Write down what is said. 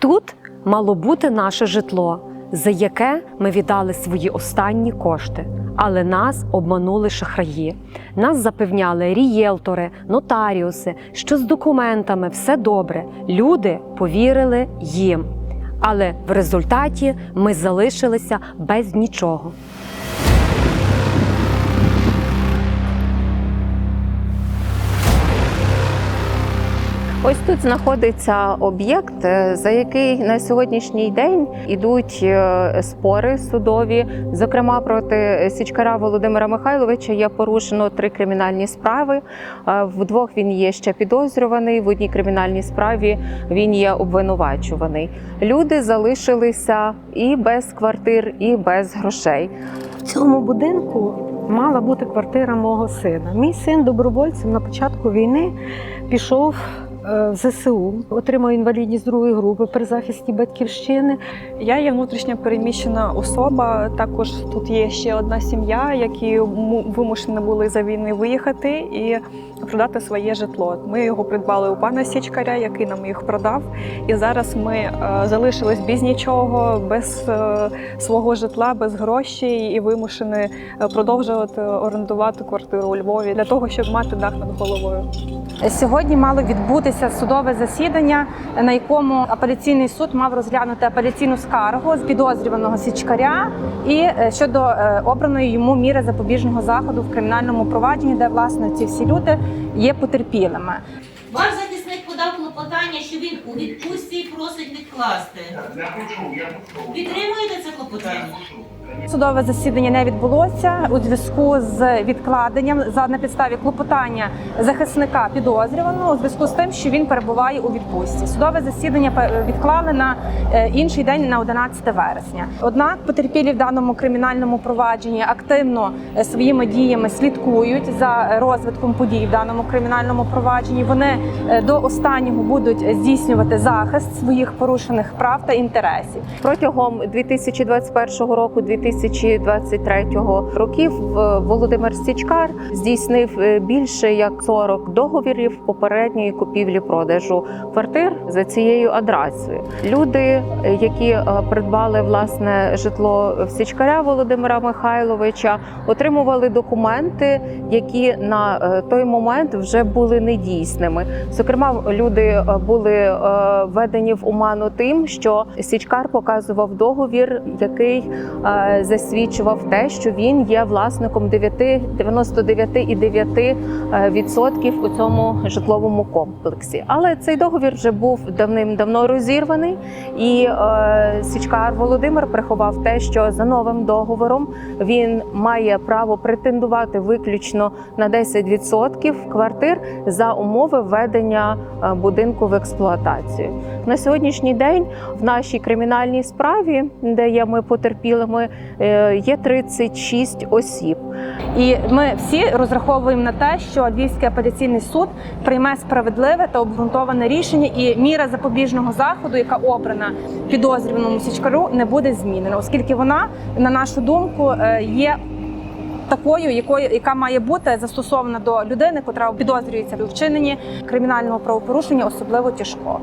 Тут мало бути наше житло, за яке ми віддали свої останні кошти. Але нас обманули шахраї. Нас запевняли рієлтори, нотаріуси, що з документами все добре. Люди повірили їм. Але в результаті ми залишилися без нічого. Ось тут знаходиться об'єкт, е, за який на сьогоднішній день ідуть е, спори судові. Зокрема, проти січкара Володимира Михайловича є порушено три кримінальні справи. Е, В двох він є ще підозрюваний. В одній кримінальній справі він є обвинувачуваний. Люди залишилися і без квартир, і без грошей. В цьому будинку мала бути квартира мого сина. Мій син добровольцем на початку війни пішов в ЗСУ, отримав інвалідність другої групи при захисті батьківщини. Я є внутрішньо переміщена особа. Також тут є ще одна сім'я, які вимушені були за війни виїхати і продати своє житло. Ми його придбали у пана Січкаря, який нам їх продав. І зараз ми е, залишились без нічого, без е, свого житла, без грошей і вимушені е, продовжувати орендувати квартиру у Львові для того, щоб мати дах над головою. Сьогодні мало відбутися судове засідання, на якому апеляційний суд мав розглянути апеляційну скаргу з підозрюваного січкаря і е, щодо е, обраної йому міри запобіжного заходу в кримінальному провадженні, де власне ці всі люди є потерпілими. Клопотання, що він у відпустці і просить відкласти. Підтримуєте це клопотання? Судове засідання не відбулося у зв'язку з відкладенням за на підставі клопотання захисника підозрюваного у зв'язку з тим, що він перебуває у відпустці. Судове засідання відклали на е, інший день на 11 вересня. Однак потерпілі в даному кримінальному провадженні активно е, своїми діями слідкують за е, розвитком подій в даному кримінальному провадженні. Вони до останнього будуть здійснювати захист своїх порушених прав та інтересів. Протягом 2021 року 2023 років е, Володимир Січкар здійснив е, більше як 40 договірів попередньої купівлі-продажу квартир за цією адресою. Люди, е, які придбали власне житло в Січкаря Володимира Михайловича, отримували документи, які на той момент вже були недійсними. Зокрема, люди були е, введені в оману тим, що Січкар показував договір, який е, засвідчував те, що він є власником 9, 99,9% е, у цьому житловому комплексі. Але цей договір вже був давним-давно розірваний, і Січкар Володимир приховав те, що за новим договором він має право претендувати виключно на 10% квартир за умови введення будинку в експлуатацію. На сьогоднішній день в нашій кримінальній справі, де є ми потерпілими, е, є 36 осіб. І ми всі розраховуємо на те, що Львівський апеляційний суд прийме справедливе та обґрунтоване рішення, і міра запобіжного заходу, яка обрана підозрюваному січкару, не буде змінена, оскільки вона, на нашу думку, е, є. Такою, якою яка має бути застосована до людини, котра підозрюється у вчиненні кримінального правопорушення, особливо тяжкого.